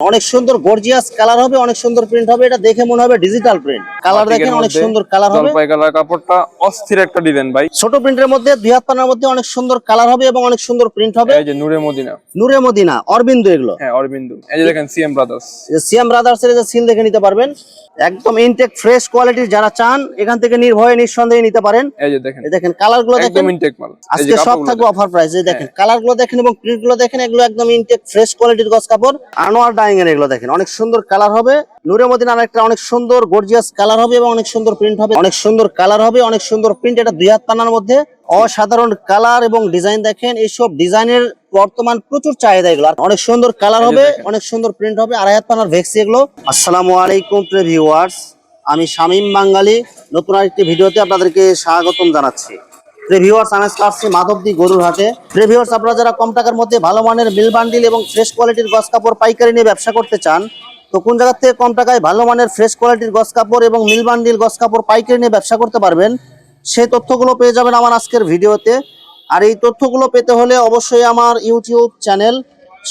অনেক সুন্দর gorgeous colour হবে অনেক সুন্দর প্রিন্ট হবে এটা দেখে মনে হবে ডিজিটাল প্রিন্ট কালার দেখেন অনেক সুন্দর কালার হবে। জলপাই কালার কাপড়টা অস্থির একটা ডিজাইন ভাই। ছোট প্রিন্টের মধ্যে দুই হাত পানার মধ্যে অনেক সুন্দর কালার হবে এবং অনেক সুন্দর প্রিন্ট হবে। এই যে নূরে মদিনা। নূরে মদিনা অরবিন্দ এগুলো। হ্যাঁ অরবিন্দু। এই যে দেখেন সিএম ব্রাদার্স এই সিএম ব্রাদার্স এর যে সিল দেখে নিতে পারবেন। একদম ইনটেক ফ্রেশ কোয়ালিটির যারা চান এখান থেকে নির্ভয়ে নিঃসন্দেহে নিতে পারেন। এই যে দেখেন। এই দেখেন কালারগুলো দেখেন। একদম ইনটেক মাল। আজকে সব থাকবে অফার প্রাইস দেখেন। কালারগুলো দেখেন এবং প্রিন্টগুলো দেখেন এগুলো একদম ইনটেক ফ্রেশ কোয়ালিটির গস কাপড়। আনোয়ার ডাইং এর এগুলো দেখেন। অনেক সুন্দর কালার হবে। নূরে মদিনার একটা অনেক সুন্দর গর্জিয়াস কালার হবে এবং অনেক সুন্দর প্রিন্ট হবে। অনেক সুন্দর কালার হবে অনেক সুন্দর প্রিন্ট এটা দুই হাত পানার মধ্যে। অসাধারণ কালার এবং ডিজাইন দেখেন। এইসব ডিজাইনের বর্তমান প্রচুর চাহিদা এগুলো। অনেক সুন্দর কালার হবে অনেক সুন্দর প্রিন্ট হবে। আড়াই হাত পানার ভেক্সি এগুলো। আসসালামু আলাইকুম প্রিয় ভিউয়ার্স আমি শামীম বাঙ্গালি নতুন আরেকটি ভিডিওতে আপনাদেরকে স্বাগতম জানাচ্ছি। প্রিভিউয়ার্স আমি আসছে মাধবদী গরুর হাটে। প্রিভিউয়ার্স আপনারা যারা কম টাকার মধ্যে ভালো মানের মিল বান্ডিল এবং ফ্রেশ কোয়ালিটির গস কাপড়, পাইকারি নিয়ে ব্যবসা করতে চান, তো কোন জায়গার থেকে কম টাকায় ভালো মানের ফ্রেশ কোয়ালিটির গস কাপড় এবং মিল বান্ডিল গস কাপড় পাইকারি নিয়ে ব্যবসা করতে পারবেন সেই তথ্যগুলো পেয়ে যাবেন আমার আজকের ভিডিওতে। আর এই তথ্যগুলো পেতে হলে অবশ্যই আমার YouTube channel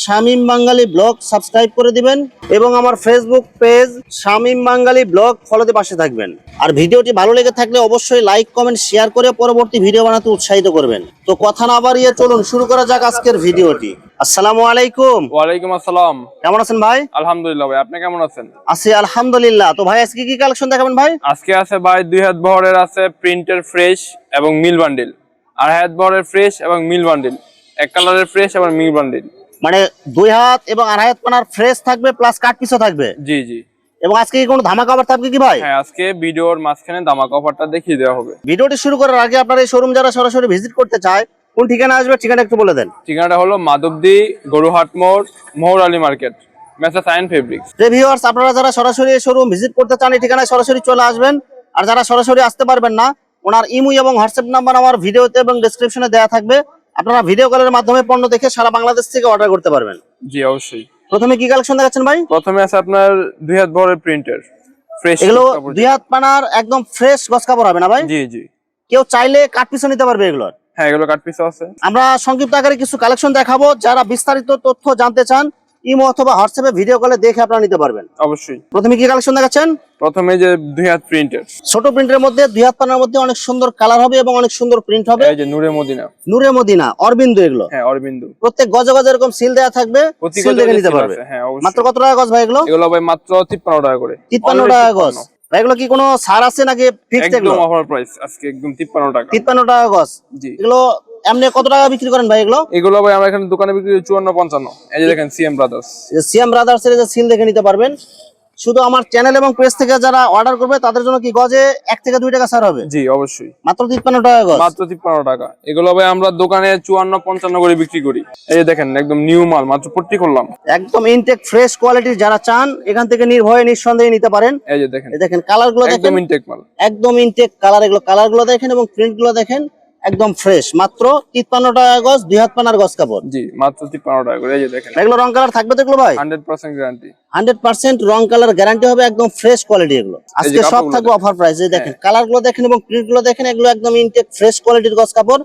Shamim Bangali blog subscribe করে দিবেন এবং আমার Facebook page Shamim Bangali blog ফলোতে পাশে থাকবেন। আর ভিডিওটি ভালো লেগে থাকলে অবশ্যই লাইক কমেন্ট শেয়ার করে পরবর্তী ভিডিও বানাতে উৎসাহিত করবেন। তো কথা না বাড়িয়ে চলুন শুরু করা যাক আজকের ভিডিওটি। আসসালামু আলাইকুম। ওয়ালাইকুম আসসালাম। কেমন আছেন ভাই? আলহামদুলিল্লাহ ভাই আপনি কেমন আছেন? আছি আলহামদুলিল্লাহ। তো ভাই আজকে কি কালেকশন দেখাবেন ভাই? আজকে আছে ভাই দুই হাত বহরের আছে প্রিন্টের ফ্রেশ এবং মিল বান্ডিল আর হাত বহরের ফ্রেশ এবং মিল বান্ডিল এক কালারের ফ্রেশ এবং মিল বান্ডিল মানে দুই হাত এবং আড়াই হাত পানার ফ্রেশ থাকবে প্লাস কাট পিসও থাকবে। জি জি। এবং আজকে কি কোনো ধামাকা অফার থাকবে কি ভাই? হ্যাঁ আজকে ভিডিওর মাঝখানে দামাক অফারটা দেখিয়ে দেওয়া হবে। ভিডিওটি শুরু করার আগে আপনার এই শোরুম যারা সরাসরি ভিজিট করতে চায় কোন ঠিকানা আসবে ঠিকানা একটু বলে দেন। ঠিকানাটা হলো মাধবদী গরুহাট মোড় Mohor Ali market Mesa Sign Fabrics. Reviewers আপনারা যারা সরাসরি এই শোরুম ভিজিট করতে চান এই ঠিকানায় সরাসরি চলে আসবেন। আর যারা সরাসরি আসতে পারবেন না ওনার ইমু এবং হোয়াটসঅ্যাপ নাম্বার আমার ভিডিওতে এবং ডেসক্রিপশনে দেওয়া থাকবে। আপনারা ভিডিও কলের মাধ্যমে পণ্য দেখে সারা বাংলাদেশ থেকে অর্ডার করতে পারবেন। জি অবশ্যই। প্রথমে কি কালেকশন দেখাচ্ছেন ভাই? প্রথমে আছে আপনার দুই হাত বড় প্রিন্টার ফ্রেশ এগুলো দুই হাত পানার একদম ফ্রেশ গস কাপড় হবে না ভাই? জি জি। কেউ চাইলে কাট পিসও নিতে পারবে এগুলোর। হ্যাঁ এগুলো কাট পিসও আছে। আমরা সংক্ষিপ্ত আকারে কিছু কালেকশন দেখাবো। যারা বিস্তারিত তথ্য জানতে চান ইমো অথবা হোয়াটসঅ্যাপে ভিডিও কলে দেখে আপনারা নিতে পারবেন। অবশ্যই। প্রথমে কি কালেকশন দেখাচ্ছেন? প্রথমে যে দুই হাত প্রিন্টের ছোট প্রিন্টের মধ্যে দুই হাত পানার মধ্যে অনেক সুন্দর কালার হবে এবং অনেক সুন্দর প্রিন্ট হবে। এই যে নূরে মদিনা। নূরে মদিনা অরবিন্দ এগুলো। হ্যাঁ অরবিন্দু। প্রত্যেক গজে গজে এরকম সিল দেওয়া থাকবে সিল দেখে নিতে পারবে। হ্যাঁ অবশ্যই। মাত্র কত টাকা গজ ভাই এগুলো? এগুলো ভাই মাত্র তিপ্পান্ন টাকা করে। তিপ্পান্ন Already টাকা গজ। এগুলো কি কোনো ছাড় আছে নাকি ফিক্সড এগুলো একদম অফার প্রাইস আজকে একদম তিপ্পান্ন টাকা। তিপ্পান্ন টাকা গজ। জি। এগুলো এমনি কত টাকা বিক্রি করেন ভাই এগুলো? এগুলো ভাই আমরা এখানে দোকানে বিক্রি করি চুয়ান্ন পঞ্চান্ন। এই যে দেখেন সিএম ব্রাদার্স সিএম ব্রাদার্স এর যে সিল দেখে নিতে পারবেন। শুধু আমার চ্যানেল এবং পেজ থেকে যারা অর্ডার করবে তাদের জন্য কি গজে এক থেকে দুই টাকা ছাড় হবে? জি অবশ্যই। মাত্র তিপ্পান্ন টাকা গজ। মাত্র তিপ্পান্ন টাকা। এগুলো ভাই আমরা দোকানে চুয়ান্ন পঞ্চান্ন করে বিক্রি করি। এই যে দেখেন একদম নিউ মাল মাত্র পট্টি করলাম। একদম ইনটেক ফ্রেশ কোয়ালিটির যারা চান এখান থেকে নির্ভয়ে নিঃসন্দেহে নিতে পারেন। এই যে দেখেন। এই দেখেন কালারগুলো দেখেন। একদম ইনটেক মাল। একদম ইনটেক কালার এগুলো কালারগুলো দেখেন এবং প্রিন্টগুলো দেখেন। একদম ফ্রেশ মাত্র তিপ্পান্ন টাকা গজ দুই হাত পানার গজ কাপড়। জি মাত্র তিপ্পান্ন টাকা করে এই যে দেখেন। এগুলো রং কালার থাকবে তো এগুলো ভাই? Hundred percent guarantee hundred percent রং কালার গ্যারান্টি হবে একদম ফ্রেশ কোয়ালিটি এগুলো। আজকে সব থাকবে অফার প্রাইস দেখেন। কালারগুলো দেখেন এবং প্রিন্টগুলো দেখেন এগুলো একদম ইনটেক ফ্রেশ কোয়ালিটির গজ কাপড়।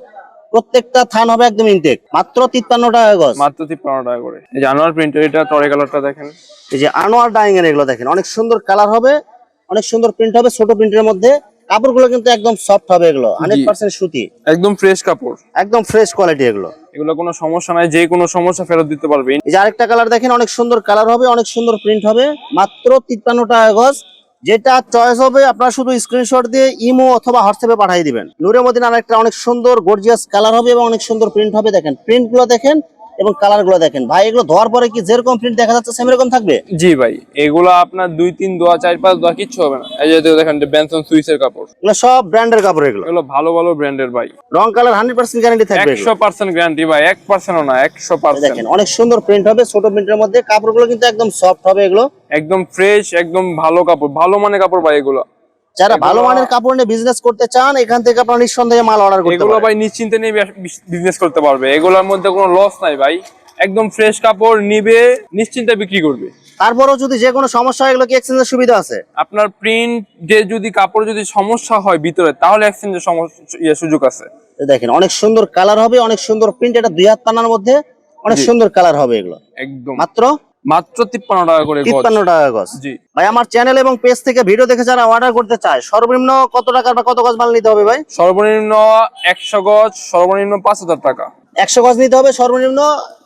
প্রত্যেকটা থান হবে একদম ইনটেক মাত্র তিপ্পান্ন টাকা গজ। মাত্র তিপ্পান্ন টাকা করে। এই যে আনোয়ার প্রিন্টার এটা টরে কালারটা দেখেন। এই যে আনোয়ার ডাইং এর এগুলো দেখেন। অনেক সুন্দর কালার হবে অনেক সুন্দর প্রিন্ট হবে ছোট প্রিন্টের মধ্যে। কাপড়গুলো কিন্তু একদম সফট হবে এগুলো হান্ড্রেড পার্সেন্ট সুতি। একদম ফ্রেশ কাপড়। একদম ফ্রেশ কোয়ালিটি এগুলো। এগুলো কোনো সমস্যা নাই যে কোনো সমস্যা ফেরত দিতে পারবে। এই যে আরেকটা কালার দেখেন অনেক সুন্দর কালার হবে অনেক সুন্দর প্রিন্ট হবে। মাত্র তিপ্পান্ন টাকা গজ যেটা চয়েস হবে আপনারা শুধু স্ক্রিনশট দিয়ে ইমো অথবা হোয়াটসঅ্যাপে পাঠিয়ে দিবেন। নূরের মধ্যে আরেকটা অনেক সুন্দর গর্জিয়াস কালার হবে এবং অনেক সুন্দর প্রিন্ট হবে। দেখেন প্রিন্টগুলো দেখেন এবং কালারগুলো দেখেন। ভাই এগুলো ধোয়ার পরে কি যেরকম প্রিন্ট দেখা যাচ্ছে সেম এরকম থাকবে? জি ভাই এগুলো আপনার দুই তিন দোয়া চার পাঁচ দোয়া কিচ্ছু হবে না। এই যে দেখেন বেনসন সুইসের কাপড়। এগুলো সব ব্র্যান্ডের কাপড় এগুলো। এগুলো ভালো ভালো ব্র্যান্ডের ভাই। রং কালার হান্ড্রেড পার্সেন্ট গ্যারান্টি থাকবে এগুলো। একশো পার্সেন্ট গ্যারান্টি ভাই এক পার্সেন্টও না একশো পার্সেন্ট দেখেন অনেক সুন্দর প্রিন্ট হবে ছোট প্রিন্টের মধ্যে। কাপড়গুলো কিন্তু একদম সফট হবে এগুলো। একদম ফ্রেশ একদম ভালো কাপড় ভালো মানে কাপড় ভাই এগুলো। যারা ভালো মানের কাপড় নিয়ে বিজনেস করতে চান এখান থেকে আপনারা নিঃসন্দেহে মাল অর্ডার করতে এগুলো ভাই নিশ্চিন্তে নিয়ে বিজনেস করতে পারবে। এগুলোর মধ্যে কোনো লস নাই ভাই। একদম ফ্রেশ কাপড় নিবে নিশ্চিন্তে বিক্রি করবে। তারপরেও যদি যে কোনো সমস্যা হয় এগুলো কি এক্সচেঞ্জের সুবিধা আছে? আপনার প্রিন্ট যে যদি কাপড় যদি সমস্যা হয় ভিতরে তাহলে এক্সচেঞ্জের সমস্যা ইয়ে সুযোগ আছে। দেখেন অনেক সুন্দর কালার হবে অনেক সুন্দর প্রিন্ট এটা দুই হাত মধ্যে অনেক সুন্দর কালার হবে এগুলো। একদম। মাত্র মাত্র তিপ্পান্ন টাকা করে তিপ্পান্ন টাকা গজ। জি। ভাই আমার চ্যানেল এবং পেজ থেকে ভিডিও দেখে যারা অর্ডার করতে চায় সর্বনিম্ন কত টাকার বা কত গজ মাল নিতে হবে ভাই? সর্বনিম্ন একশো গজ সর্বনিম্ন পাঁচ হাজার টাকা। একশো গজ নিতে হবে সর্বনিম্ন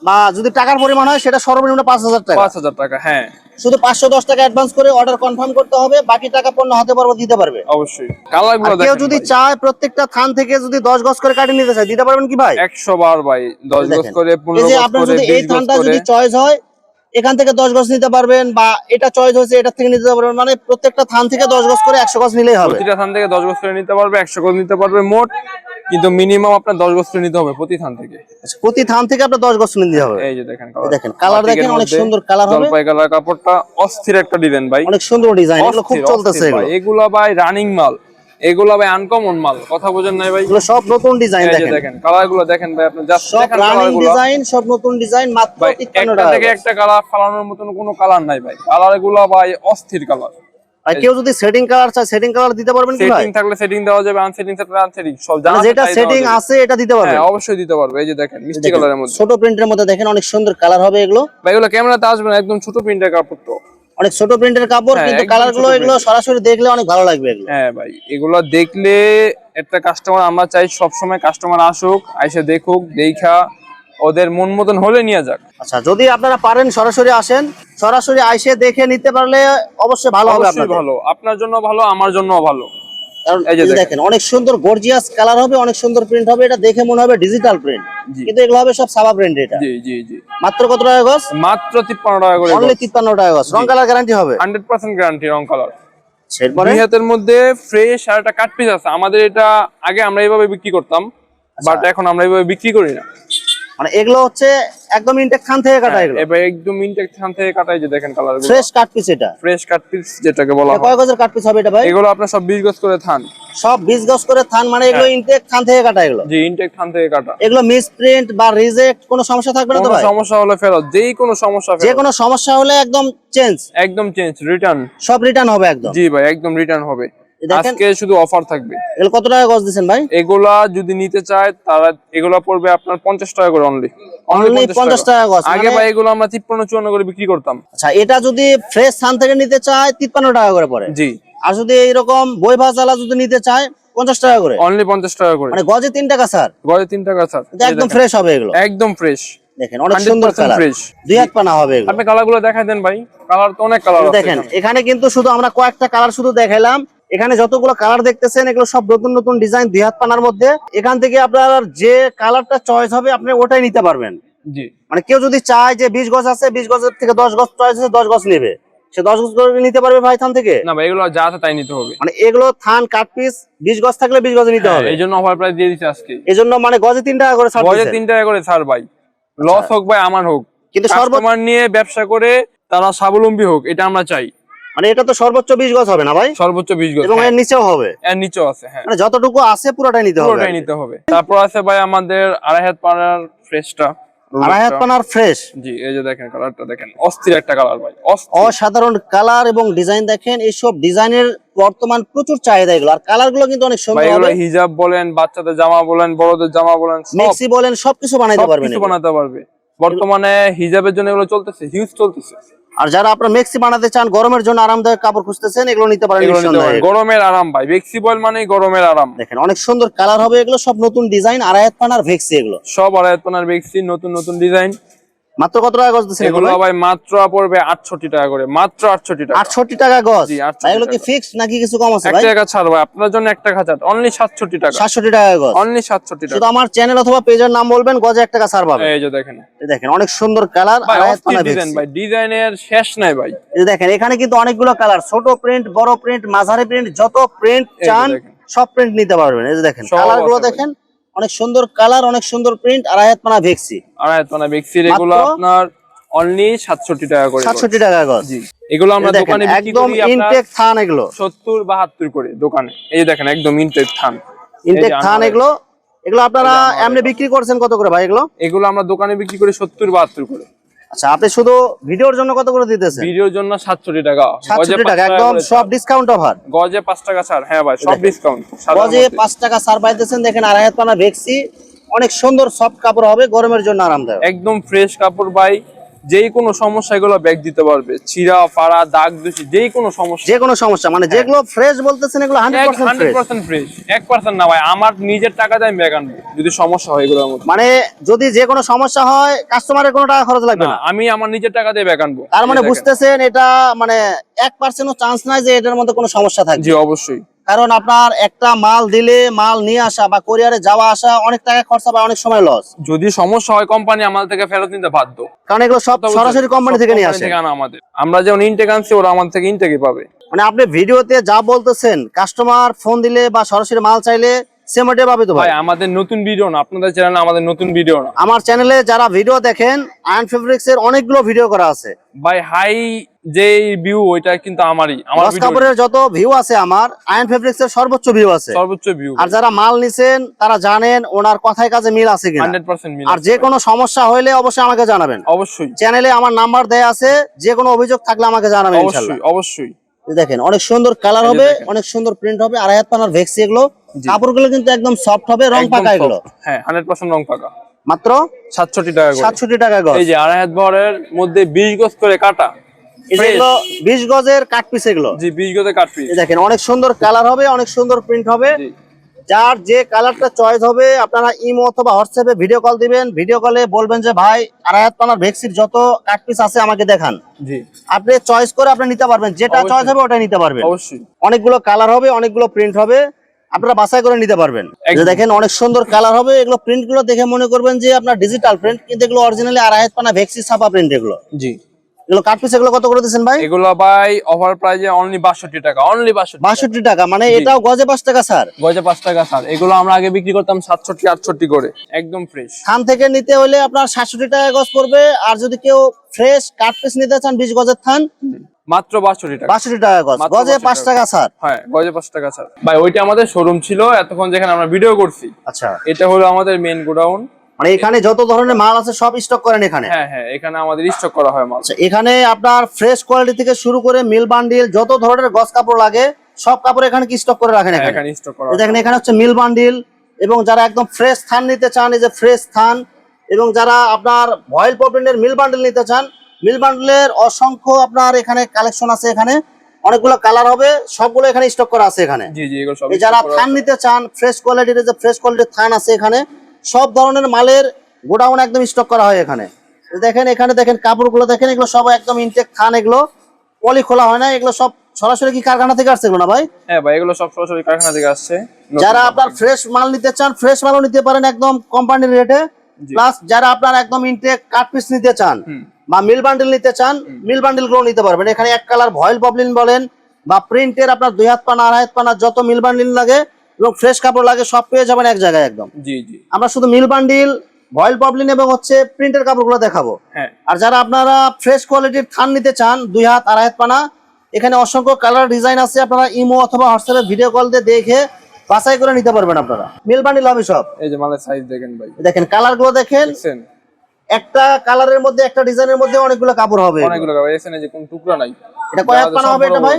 বা যদি টাকার পরিমাণ হয় সেটা সর্বনিম্ন পাঁচ হাজার টাকা। পাঁচ হাজার টাকা হ্যাঁ। শুধু পাঁচশো দশ টাকা অ্যাডভান্স করে অর্ডার কনফার্ম করতে হবে বাকি টাকা পণ্য হাতে পারব দিতে পারবে। অবশ্যই। কালার কেউ যদি চায় প্রত্যেকটা থান থেকে যদি দশ গজ করে কাটিয়ে নিতে চায় দিতে পারবেন কি ভাই? একশো বার ভাই দশ গজ করে আপনার যদি এই থানটা যদি চয়েস হয় এখান থেকে দশ গজ নিতে পারবেন বা এটা চয়েস হয়েছে এটা থেকে নিতে পারবেন। মানে প্রত্যেকটা থান থেকে দশ গজ করে একশো গজ নিলেই হবে। প্রতিটা থান থেকে দশ গজ করে নিতে পারবে একশো গজ নিতে পারবে মোট কিন্তু মিনিমাম আপনার দশ গজ নিতে হবে প্রতি থান থেকে। আচ্ছা, প্রতি থান থেকে আপনার দশ গজ নিতে হবে। এই যে দেখেন দেখেন, colour দেখেন, অনেক সুন্দর কালার হবে। জলপাই কালার কাপড়টা অস্থির একটা ডিজাইন ভাই। অনেক সুন্দর ডিজাইন এগুলো খুব চলতেছে এগুলা। ভাই। রানিং মাল। এগুলা ভাই আনকমন মাল কথা বোঝেন নাই ভাই? এগুলো সব নতুন ডিজাইন দেখেন। দেখেন কালারগুলো দেখেন ভাই আপনি জাস্ট সব রানিং ডিজাইন সব নতুন ডিজাইন মাত্র ভাই তিপ্পান্ন একটা টাকা থেকে একটা কালার ফালানোর মতন কোনো কালার নাই ভাই। কালারগুলো ভাই অস্থির কালার আর কেউ যদি সেটিং কালার চায় সেটিং কালার দিতে পারবেন কি ভাই? সেটিং থাকলে সেটিং দেওয়া যাবে আনসেটিং থাকলে আনসেটিং সব যা মানে যেটা সেটিং আছে এটা দিতে পারবেন। হ্যাঁ অবশ্যই দিতে পারবে। এই যে দেখেন মিষ্টি কালারের মধ্যে। ছোট প্রিন্টের মধ্যে দেখেন অনেক সুন্দর কালার হবে এগুলো। ভাই এগুলো ক্যামেরাতে আসবে না একদম ছোট প্রিন্টের কাপড় তো। অনেক ছোট প্রিন্টের কাপড় হ্যাঁ, কিন্তু কালারগুলো এগুলো সরাসরি দেখলে অনেক ভালো লাগবে এগুলো। হ্যাঁ ভাই এগুলো দেখলে একটা কাস্টমার আমরা চাই সবসময় কাস্টমার আসুক এসে দেখুক দেখা ওদের মন মতন হলে নিয়ে যাক। আচ্ছা যদি আপনারা পারেন সরাসরি আসেন সরাসরি আইসে দেখে নিতে পারলে অবশ্যই ভালো হবে আপনার ভালো আপনার জন্য ভালো আমার জন্য ভালো। কারণ দেখেন। অনেক সুন্দর গর্জিয়াস কালার হবে অনেক সুন্দর প্রিন্ট হবে এটা দেখে মনে হবে ডিজিটাল প্রিন্ট। কিন্তু এগুলো হবে সব সাবা প্রিন্ট এটা। জি জি জি। মাত্র কত টাকা গজ? মাত্র তিপ্পান্ন টাকা করে অনলি তিপ্পান্ন টাকা গজ। রং কালার গ্যারান্টি হবে? হান্ড্রেড পার্সেন্ট গ্যারান্টি রং কালার দুই হাতের মধ্যে ফ্রেশ আর একটা কাট পিস আছে। আমাদের এটা আগে আমরা এইভাবে বিক্রি করতাম আচ্ছা। বাট এখন আমরা এইভাবে বিক্রি করি না। মানে এগুলো হচ্ছে একদম ইনটেক খান থেকে কাটা এগুলো। এবার একদম ইনটেক থান থেকে কাটাই যে দেখেন কালার ফ্রেশ কাট পিস এটা। ফ্রেশ কাট পিস যেটাকে বলা হয়। কয় গজের কাট পিস হবে এটা ভাই? এগুলো আপনার সব বিশ গজ করে থান। সব বিশ গজ করে থান মানে এগুলো হ্যাঁ। ইনটেক খান থেকে কাটা এগুলো। যে ইনটেক থান থেকে কাটা। এগুলো মিস প্রিন্ট বা রিজেক্ট কোনো সমস্যা থাকবে না তো ভাই? সমস্যা হলে ফেরত যেই কোনো সমস্যা যে কোনো সমস্যা হলে একদম চেঞ্জ একদম চেঞ্জ রিটার্ন সব রিটার্ন হবে একদম। জি ভাই একদম রিটার্ন হবে। আজকে শুধু অফার থাকবে। এগুলো কত টাকা গজ দিচ্ছেন ভাই? এগুলা যদি নিতে চায় তারা এগুলা পড়বে আপনার পঞ্চাশ টাকা করে অনলি Only 50 টাকা। গজ, আগে মানে- ভাই এগুলো আমরা তিপ্পান্ন চুয়ান্ন করে বিক্রি করতাম। আচ্ছা এটা যদি ফ্রেশ থান থেকে নিতে চায় তিপ্পান্ন টাকা করে পড়ে। জি। আর যদি এইরকম বই ভাজালা যদি নিতে চায় পঞ্চাশ টাকা করে। অনলি পঞ্চাশ টাকা করে। মানে গজে তিন টাকা স্যার? গজে তিন টাকা স্যার। একদম ফ্রেশ হবে এগুলো। একদম ফ্রেশ দেখেন অনেক সুন্দর কালার। দুই হাত পানা হবে এগুলো। আপনি কালারগুলো দেখাই দেন ভাই। কালার তো অনেক কালার আছে দেখেন। এখানে। কিন্তু শুধু আমরা কয়েকটা কালার শুধু দেখাইলাম। এখানে যতগুলো কালার দেখতেছেন এগুলো সব নতুন নতুন ডিজাইন দুই হাত পানার মধ্যে। এখান থেকে আপনার যে কালারটা চয়েস হবে আপনি ওটাই নিতে পারবেন। মানে কেউ যদি চায় যে বিশ গজ আছে বিশ গজের থেকে দশ গজ চয়েস আছে দশ গজ নেবে। সে দশ গজ করে নিতে পারবে ভাই থান থেকে? না ভাই এগুলো যা আছে তাই নিতে হবে। মানে এগুলো থান কাট পিস বিশ গজ থাকলে বিশ গজে নিতে হবে হ্যাঁ, এই জন্য অফার প্রাইস দিয়ে দিচ্ছে আজকে। এই জন্য মানে গজে তিন টাকা করে ছাড় গজে তিন টাকা করে ছাড় ভাই। লস হোক ভাই আমার হোক কিন্তু কাস্টমার নিয়ে ব্যবসা করে তারা স্বাবলম্বী হোক এটা আমরা চাই। মানে এটা তো সর্বোচ্চ বিশ গজ হবে না ভাই? সর্বোচ্চ বিশ গজ এবং হ্যাঁ, এর নিচেও হবে? এর নিচেও আছে হ্যাঁ। মানে যতটুকু আছে পুরোটাই নিতে হবে পুরোটাই নিতে হবে। তারপর আছে ভাই আমাদের আড়াই হাত পাড়ার ফ্রেশটা। আড়াই হাত পানার ফ্রেশ? জি এই যে দেখেন কালারটা দেখেন। অস্থির একটা কালার ভাই অসাধারণ কালার এবং ডিজাইন দেখেন এইসব ডিজাইনের বর্তমান প্রচুর চাহিদা এগুলো। আর কালারগুলো কিন্তু অনেক ভাই সুন্দর এগুলো হিজাব বলেন বাচ্চাদের জামা বলেন বড়দের জামা বলেন মেক্সি বলেন সবকিছু বানাইতে পারবেন বানাতে পারবে। বর্তমানে হিজাবের জন্য এগুলো চলতেছে হিউজ চলতেছে। আর যারা আপনার মেক্সি বানাতে চান গরমের জন্য আরামদায়ক কাপড় খুঁজতেছেন এগুলো নিতে পারেন গরমের আরাম ভাই ভেক্সি বল মানে গরমের আরাম। দেখেন অনেক সুন্দর কালার হবে এগুলো সব নতুন ডিজাইন আড়াইয়াত পানার ভেক্সি এগুলো। সব আড়াইয়াত পানার ভেক্সি নতুন নতুন ডিজাইন। মাত্র কত টাকা গজ দিচ্ছেন এগুলো ভাই? মাত্র পড়বে আটষট্টি টাকা করে মাত্র আটষট্টি টাকা। আটষট্টি টাকা গজ? 68 এগুলো কি টাকা। ফিক্স নাকি কিছু কম আছে ভাই? টাকা ছাড় ভাই আপনার জন্য একটা হাজার অনলি সাতষট্টি টাকা। সাতষট্টি টাকা গজ। অনলি সাতষট্টি টাকা। শুধু আমার চ্যানেল অথবা পেজের নাম বলবেন গজে এক টাকা ছাড় পাবেন। এই যে দেখেন। এই দেখেন অনেক সুন্দর কালার আড়াই হাত ডিজাইন ভাই ডিজাইনের শেষ নাই ভাই। এই দেখেন এখানে কিন্তু অনেকগুলো কালার ছোট প্রিন্ট বড় প্রিন্ট মাঝারি প্রিন্ট যত প্রিন্ট চান সব প্রিন্ট নিতে পারবেন। এই যে দেখেন সব কালারগুলো দেখেন অনেক সুন্দর কালার অনেক সুন্দর প্রিন্ট আর হাত পানা ভেক্সি। আড়াই পানা ভেক্সি এগুলো আপনার অনলি সাতষট্টি টাকা করে সাতষট্টি টাকা গজ। জি। এগুলো আমরা দোকানে বিক্রি করি একদম ইনটেক থান এগুলো। সত্তর বাহাত্তর করে দোকানে। এই দেখেন একদম ইনটেক থান। ইনটেক থান এগুলো। এগুলো আপনারা। এমনি বিক্রি করছেন কত করে ভাই এগুলো? এগুলো আমরা দোকানে বিক্রি করি সত্তর বাহাত্তর করে। আচ্ছা আপনি শুধু ভিডিওর জন্য কত করে দিতেছেন? ভিডিওর জন্য সাতষট্টি টাকা। গজে সাতষট্টি পাঁচ টাকা একদম সব ডিসকাউন্ট অফার গজে পাঁচ টাকা ছাড় হ্যাঁ ভাই সব ডিসকাউন্ট গজে পাঁচ টাকা সার পাইতেছেন দেখেন আড়াই হাত পানা ভেক্সি অনেক সুন্দর সফট কাপড় হবে গরমের জন্য আরামদায়ক। একদম ফ্রেশ কাপড় ভাই যেই কোনো সমস্যা এগুলো ব্যাগ দিতে পারবে। চিরা ফাড়া দাগ দোষী যেই কোনো সমস্যা। যে কোনো সমস্যা মানে যেগুলো ফ্রেশ বলতেছেন এগুলো hundred percent hundred fresh percent fresh এক পার্সেন্ট না ভাই আমার নিজের টাকা দিয়ে ব্যাগ আনব যদি সমস্যা হয় এগুলোর মধ্যে। মানে যদি যে কোনো সমস্যা হয় কাস্টমারের কোনো টাকা খরচ লাগবে না আমি আমার নিজের টাকা দিয়ে ব্যাগ আনব। তার মানে বুঝতেছেন এটা মানে এক পার্সেন্টও চান্স নাই যে এটার মধ্যে কোনো সমস্যা থাকবে। জি অবশ্যই। কারণ আপনার একটা মাল দিলে মাল নিয়ে আসা বা কোরিয়ারে যাওয়া আসা অনেক টাকা খরচা বা অনেক সময় লস যদি সমস্যা হয় কোম্পানি আমাদের থেকে ফেরত নিতে বাধ্য। কারণ এগুলো সব সরাসরি কোম্পানি থেকে নিয়ে আসে। আমাদের। আমরা যেমন ইনটেক আনছি ওরা আমাদের থেকে ইনটেকই পাবে। মানে আপনি ভিডিওতে যা বলতেছেন কাস্টমার ফোন দিলে বা সরাসরি মাল চাইলে সেমটে পাবে তো ভাই। ভাই আমাদের নতুন ভিডিও না আপনাদের চ্যানেলে আমাদের নতুন ভিডিও না। আমার চ্যানেলে যারা ভিডিও দেখেন আয়ন ফেব্রিক্স এর অনেকগুলো ভিডিও করা আছে। ভাই হাই যে ভিউ ওইটা কিন্তু আমারই আমার কাপড়ের যত ভিউ আছে আমার আয়ন ফেব্রিক্স এর সর্বোচ্চ ভিউ আছে। সর্বোচ্চ ভিউ আর যারা মাল নিছেন তারা জানেন ওনার কথায় কাজে মিল আছে কিনা। মিল আর যে কোনো সমস্যা হইলে অবশ্যই আমাকে জানাবেন। অবশ্যই। চ্যানেলে আমার নাম্বার দেয়া আছে যে কোনো অভিযোগ থাকলে আমাকে জানাবেন ইনশাআল্লাহ অবশ্যই অবশ্যই। দেখেন অনেক সুন্দর কালার হবে অনেক সুন্দর প্রিন্ট হবে আড়াই হাত পানার ভেক্সি এগুলো। কাপড়গুলো কিন্তু একদম সফট হবে রং পাকা এগুলো। হ্যাঁ হান্ড্রেড পার্সেন্ট রং পাকা। মাত্র সাতষট্টি টাকা সাতষট্টি টাকা গজ। এই যে আড়াই হাত বহরের মধ্যে বিশ গজ করে কাটা। বিশ গজের কাট পিস এগুলো। জি বিশ গজের কাট পিস দেখেন অনেক সুন্দর কালার হবে অনেক সুন্দর প্রিন্ট হবে। যার যে কালারটা চয়েস হবে আপনারা ইমো অথবা হোয়াটসঅ্যাপে ভিডিও কল দিবেন। ভিডিও কলে বলবেন যে ভাই আড়াই হাত পানার ভেক্সির যত কাট পিস আছে আমাকে দেখান। আপনি চয়েস করে আপনি নিতে পারবেন। যেটা চয়েস হবে ওটাই নিতে পারবেন। অবশ্যই। অনেকগুলো কালার হবে অনেকগুলো প্রিন্ট হবে। আপনারা বাছাই করে নিতে পারবেন। দেখেন অনেক সুন্দর কালার হবে। এগুলো প্রিন্টগুলো দেখে মনে করবেন যে আপনার ডিজিটাল প্রিন্ট কিন্তু এগুলো অরিজিনালি আড়াই হাত পানা ভেক্সি ছাপা প্রিন্ট এগুলো। জি। এগুলো কাট পিস এগুলো কত করে দিচ্ছেন ভাই? এগুলো ভাই অফার প্রাইজে অনলি বাষট্টি টাকা অনলি বাষট্টি বাষট্টি টাকা মানে এটাও গজে পাঁচ টাকা স্যার। গজে পাঁচ টাকা স্যার। এগুলো আমরা আগে বিক্রি করতাম সাতষট্টি আটষট্টি করে একদম ফ্রেশ থান থেকে নিতে হলে আপনার সাতষট্টি টাকা গজ পড়বে আর যদি কেউ ফ্রেশ কাট পিস নিতে চান বিশ গজের থান মাত্র বাষট্টি টাকা। বাষট্টি টাকা গজ। গজে 62 পাঁচ টাকা। স্যার। হ্যাঁ গজে পাঁচ টাকা স্যার। ভাই ওইটা আমাদের শোরুম ছিল এতক্ষণ যেখানে আমরা ভিডিও করছি। আচ্ছা। এটা হলো আমাদের মেন গোডাউন মানে এখানে যত ধরনের মাল আছে সব স্টক করেন এখানে? হ্যাঁ হ্যাঁ এখানে আমাদের স্টক করা হয় মাল। আচ্ছা এখানে আপনার ফ্রেশ কোয়ালিটি থেকে শুরু করে মিল বান্ডিল যত ধরনের গস কাপড় লাগে সব কাপড় এখানে কি স্টক করে রাখেন এখানে? স্টক করা দেখেন এখানে হচ্ছে মিল বান্ডিল এবং যারা একদম ফ্রেশ থান নিতে চান এই যে ফ্রেশ থান এবং যারা আপনার ভয়েল পপেন্ডের মিল বান্ডিল নিতে চান মিল বান্ডিলের অসংখ্য আপনার এখানে কালেকশন আছে এখানে। অনেকগুলো কালার হবে সবগুলো এখানে স্টক করা আছে এখানে। যারা থান নিতে চান ফ্রেশ কোয়ালিটির যে ফ্রেশ কোয়ালিটির থান আছে এখানে সব ধরনের মালের গোডাউন একদম স্টক করা হয় এখানে। দেখেন এখানে দেখেন কাপড়গুলো দেখেন এগুলো সব একদম ইনটেক খান এগুলো পলি খোলা হয় না এগুলো সব সরাসরি কি কারখানা থেকে আসছে না ভাই? হ্যাঁ ভাই এগুলো সব সরাসরি কারখানা থেকে আসছে। যারা আপনার ফ্রেশ মাল নিতে চান ফ্রেশ মালও নিতে পারেন একদম কোম্পানির রেটে প্লাস যারা আপনার একদম ইনটেক কাট পিস নিতে চান বা মিল বান্ডেল নিতে চান মিল বান্ডেলগুলো নিতে পারবেন। এখানে এক কালার ভয়েল পবলিন বলেন বা প্রিন্টের আপনার দুই হাত পানা আড়াই হাত পানা যত মিল বান্ডিল লাগে এবং ফ্রেশ কাপড় লাগে সব পেয়ে যাবেন এক জায়গায় একদম। জি জি। আমরা শুধু মিল বান্ডিল ভয়েল পবলিন এবং হচ্ছে প্রিন্টের কাপড়গুলো দেখাবো। হ্যাঁ। আর যারা আপনারা ফ্রেশ কোয়ালিটির থান নিতে চান দুই হাত আড়াই হাত পানা এখানে অসংখ্য কালার ডিজাইন আছে আপনারা ইমো অথবা হোয়াটসঅ্যাপে ভিডিও কল দিয়ে দেখে বাছাই করে নিতে পারবেন আপনারা। মিল বান্ডিল হবে সব। এই যে মালের সাইজ দেখেন ভাই। দেখেন কালারগুলো দেখেন। একটা কালারের মধ্যে একটা ডিজাইনের মধ্যে অনেকগুলো কাপড় হবে। অনেকগুলো কাপড়। এখানে যে কোন টুকরা নাই। এটা কয় হাত পানা হবে এটা ভাই?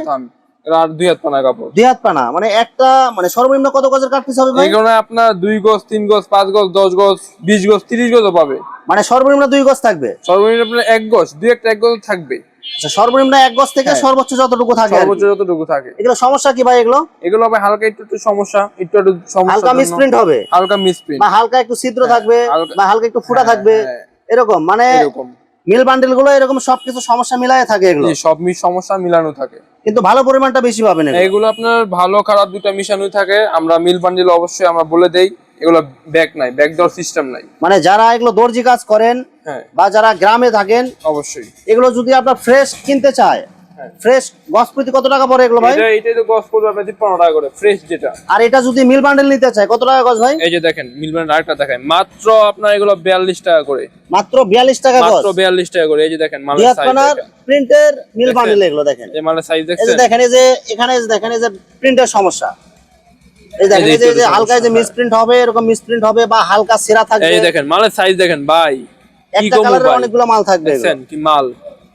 আর দুই হাত পানা কাপড়। দুই হাত পানা মানে একটা মানে সর্বনিম্ন কত গজের কাট পিস হবে ভাই? এগুলো আপনার দুই গজ তিন গজ পাঁচ গজ দশ গজ বিশ গজ তিরিশ গজও পাবে। মানে সর্বনিম্ন দুই গজ থাকবে? সর্বনিম্ন আপনার এক গজ দুই একটা এক গজ থাকবে। আচ্ছা সর্বনিম্ন এক গজ থেকে হ্যাঁ। সর্বোচ্চ যতটুকু থাকে সর্বোচ্চ যতটুকু থাকে। এগুলো সমস্যা কি ভাই এগুলো? এগুলো হালকা একটু একটু সমস্যা একটু একটু সমস্যা হালকা মিসপ্রিন্ট হবে। হালকা মিসপ্রিন্ট বা হালকা একটু ছিদ্র থাকবে হালকা- বা হালকা একটু ফুটা হ্যাঁ, থাকবে হ্যাঁ। এরকম মানে এরকম। মিল বান্ডেলগুলো এরকম সবকিছু সমস্যা মিলায় থাকে এগুলো। সব সমস্যা মিলানো থাকে। কিন্তু ভালো পরিমাণটা বেশি পাবে না এগুলো আপনার ভালো খারাপ দুটা মিশানো থাকে। আমরা মিল বান্ডিল অবশ্যই আমরা বলে দেই এগুলো ব্যাগ নাই ব্যাগ দেওয়ার সিস্টেম নাই। মানে যারা এগুলো দর্জি কাজ করেন হ্যাঁ। বা যারা গ্রামে থাকেন অবশ্যই। এগুলো যদি আপনার ফ্রেশ কিনতে চায়। ফ্রেশ গছ প্রতি কত টাকা পড়ে এগুলো ভাই? এটা এটাই তো গস পড়বে আপনার তিপ্পান্ন টাকা করে ফ্রেশ যেটা। আর এটা যদি মিল বান্ডেল নিতে চায় কত টাকা গছ ভাই? এই যে দেখেন মিল বান্ডিল আরেকটা দেখায় মাত্র আপনার এগুলো বিয়াল্লিশ টাকা করে। মাত্র বিয়াল্লিশ টাকা গছ। মাত্র বিয়াল্লিশ টাকা করে এই যে দেখেন মালের সাইজ পানার প্রিন্টের মিল বান্ডেল এগুলো দেখেন। এই মালের সাইজ এই যে দেখেন এই যে এখানে দেখেন এই যে প্রিন্টের সমস্যা। এই দেখেন এই যে হালকা যে মিসপ্রিন্ট হবে এরকম মিসপ্রিন্ট হবে বা হালকা সেরা থাকবে। এই দেখেন মালের সাইজ দেখেন ভাই। একটা অনেকগুলো মাল থাকবে। দেখছেন কি মাল?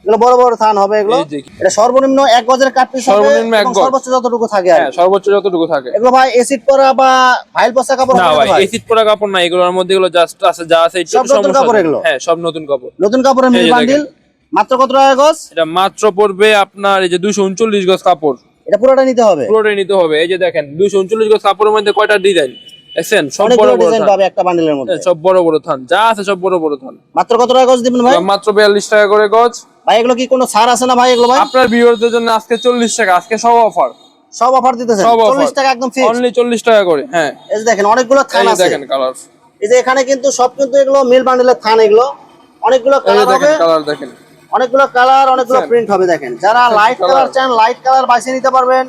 এগুলো বড় বড় থান হবে এগুলো। এই যে কি- এটা সর্বনিম্ন এক গজের কাট পিস সর্বনিম্ন এক গজ। সর্বোচ্চ যতটুকু থাকে হ্যাঁ সর্বোচ্চ যতটুকু থাকে। এগুলো ভাই এসিড করা বা ফাইল পচা কাপড় না ভাই এসিড পরা কাপড় না এগুলোর মধ্যে এগুলো জাস্ট আছে যা আছে সব নতুন কাপড় এগুলো? হ্যাঁ সব নতুন কাপড়। নতুন কাপড়ের এই মিল বান্ডিল মাত্র কত টাকা গজ? এটা মাত্র পড়বে আপনার এই যে দুশো উনচল্লিশ গজ কাপড়। এটা পুরোটা নিতে হবে? পুরোটাই নিতে হবে। এই যে দেখেন দুশো উনচল্লিশ গজ কাপড়ের মধ্যে কয়টা ডিজাইন দেখছেন সব বড় বড় ডিজাইন পাবে একটা বান্ডেলের মধ্যে। সব বড় বড় থান যা আছে সব বড় বড় থান মাত্র কত টাকা গজ দিবেন ভাই? মাত্র বিয়াল্লিশ টাকা করে গজ। ভাই এগুলো কি কোনো ছাড় আছে না ভাই এগুলো ভাই? আপনার ভিউয়ারদের জন্য আজকে চল্লিশ টাকা আজকে সব অফার। সব অফার দিতেছেন? 40 টাকা একদম ফিক্স অনলি চল্লিশ টাকা করে হ্যাঁ। এই যে দেখেন অনেকগুলো থান আছে। দেখেন কালার এই যে এখানে কিন্তু সব কিন্তু এগুলো মিল বান্ডেলের থান এগুলো। অনেকগুলো কালার হবে দেখেন কালার দেখেন। অনেকগুলো কালার অনেকগুলো প্রিন্ট হবে দেখেন। যারা লাইট কালার চান লাইট কালার বাছে নিতে পারবেন।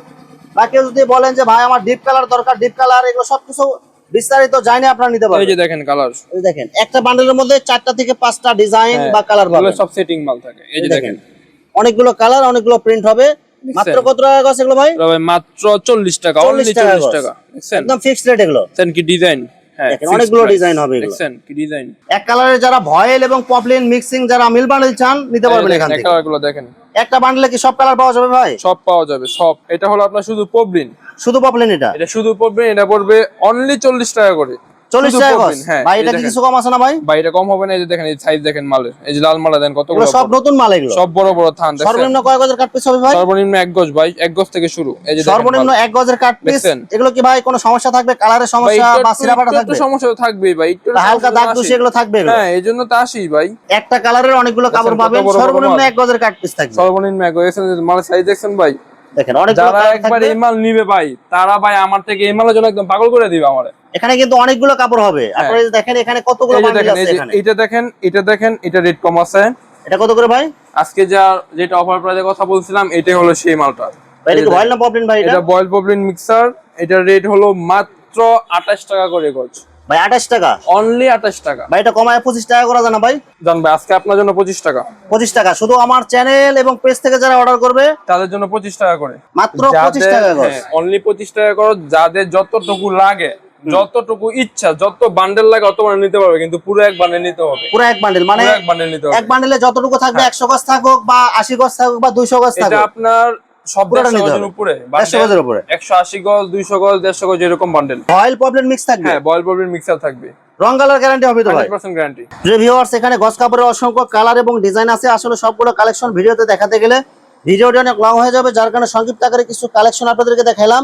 বা কেউ যদি বলেন যে ভাই আমার ডিপ কালার দরকার ডিপ কালার এগুলো সবকিছু বিস্তারিত জানি আপনারা নিতে পারবেন। এই যে দেখেন কালার এই দেখেন একটা বান্ডেলের মধ্যে চারটা থেকে পাঁচটা ডিজাইন বা কালার পাবেন। সব সেটিং মাল থাকে। এই যে দেখেন। অনেকগুলো কালার অনেকগুলো প্রিন্ট হবে। মাত্র কত টাকা গছ এগুলো ভাই? ভাই মাত্র চল্লিশ টাকা 40 টাকা একদম ফিক্সড রেট এগুলো। সেন কি ডিজাইন হ্যাঁ দেখেন, অনেকগুলো price। হবে এগুলো। ডিজাইন এক কালারের যারা ভয়েল এবং পপলিন মিক্সিং যারা মিল বান্ডেল চান নিতে পারবেন এখান থেকে। কালার দেখেন। একটা বান্ডেলে কি সব কালার পাওয়া যাবে ভাই? সব পাওয়া যাবে সব। এটা হলো আপনার শুধু পপলিন শুধু পপলিন এটা? এটা শুধু পবলিন এটা পড়বে অনলি চল্লিশ টাকা করে। টাকা গজ হ্যাঁ ভাই এটা কিছু কম আছে না ভাই? বা এটা কম হবে না এই যে দেখেন এই সাইজ দেখেন মালের। এই যে লাল মালা দেন কতগুলো সব নতুন মাল এগুলো। সব বড় বড় থান দেখছেন? সর্বনিম্ন কয় গজের কাট পিস হবে ভাই? সর্বনিম্ন এক গজ ভাই এক গজ থেকে শুরু। এই যে সর্বনিম্ন মাল। গজের কাট পিস এগুলো কি ভাই কোনো সমস্যা থাকবে? কালারের সমস্যা বা সিরাপাটা একটু একটু থাকবে? সমস্যা তো ভাই একটু একটু হালকা সমস্যা দাগ তো এগুলো থাকবে এগুলো। হ্যাঁ এই জন্য তো আসি ভাই। একটা কালারের অনেকগুলো কাপড় পাবেন সর্বনিম্ন মাল। এক গজের কাট পিস থাকবে। সর্বনিম্ন এক গজ মালের সাইজ দেখছেন ভাই? দেখেন যারা একবার। এই মাল নিবে ভাই তারা ভাই আমার থেকে এই মালের জন্য একদম পাগল করে দিবে আমার। এখানে কিন্তু অনেকগুলো কাপড় হবে। আপনারা দেখেন এখানে কতগুলো এই বান্ডিল আছে এখানে? এটা দেখেন এটা দেখেন এটা রেট কম আছে। এটা কত করে ভাই? আজকে যা যেটা অফার প্রাইসের কথা বলছিলাম এটাই হলো সেই মালটা। ভাই এটা এই কি যে ভয়েল না পপলিন ভাই এটা? এটা বয়েল পপলিন মিক্সার এটার রেট হলো মাত্র আঠাশ টাকা করে গজ। ভাই আঠাশ টাকা? অনলি আঠাশ টাকা। ভাই এটা কমায় পঁচিশ টাকা করা যায় না ভাই? আজকে আপনার জন্য পঁচিশ টাকা। পঁচিশ টাকা। শুধু আমার চ্যানেল এবং পেজ থেকে যারা অর্ডার করবে তাদের জন্য পঁচিশ টাকা করে। মাত্র পঁচিশ টাকা গজ। অনলি পঁচিশ টাকা করো যাদের যতটুকু লাগে যতটুকু ইচ্ছা যত বান্ডেল লাগে অত বান্ডেল নিতে পারবে কিন্তু পুরো এক বান্ডেল নিতে হবে। পুরো এক বান্ডেল মানে এক বান্ডেল নিতে হবে। এক বান্ডেলে যতটুকু থাকবে একশো গজ থাকুক বা আশি গজ থাকুক বা দুইশো গজ এটা আপনার সব পুরোটা দেড়শো নিতে গজের উপরে দেড়শো গজের উপরে। একশো আশি গজ দুইশো গজ দেড়শো গজ এরকম বান্ডেল ভয়েল পপলিন মিক্স থাকবে? হ্যাঁ বয়েল পপলিন মিক্সার থাকবে। রং কালার গ্যারান্টি হবে তো ভাই? হান্ড্রেড পার্সেন্ট গ্যারান্টি রিভিউয়ার্স এখানে কাপড়ের অসংখ্য কালার এবং ডিজাইন আছে আসলে সবগুলো কালেকশন ভিডিওতে দেখাতে গেলে ভিডিওটা অনেক লং হয়ে যাবে যার কারণে সংক্ষিপ্ত আকারে কিছু কালেকশন আপনাদেরকে দেখাইলাম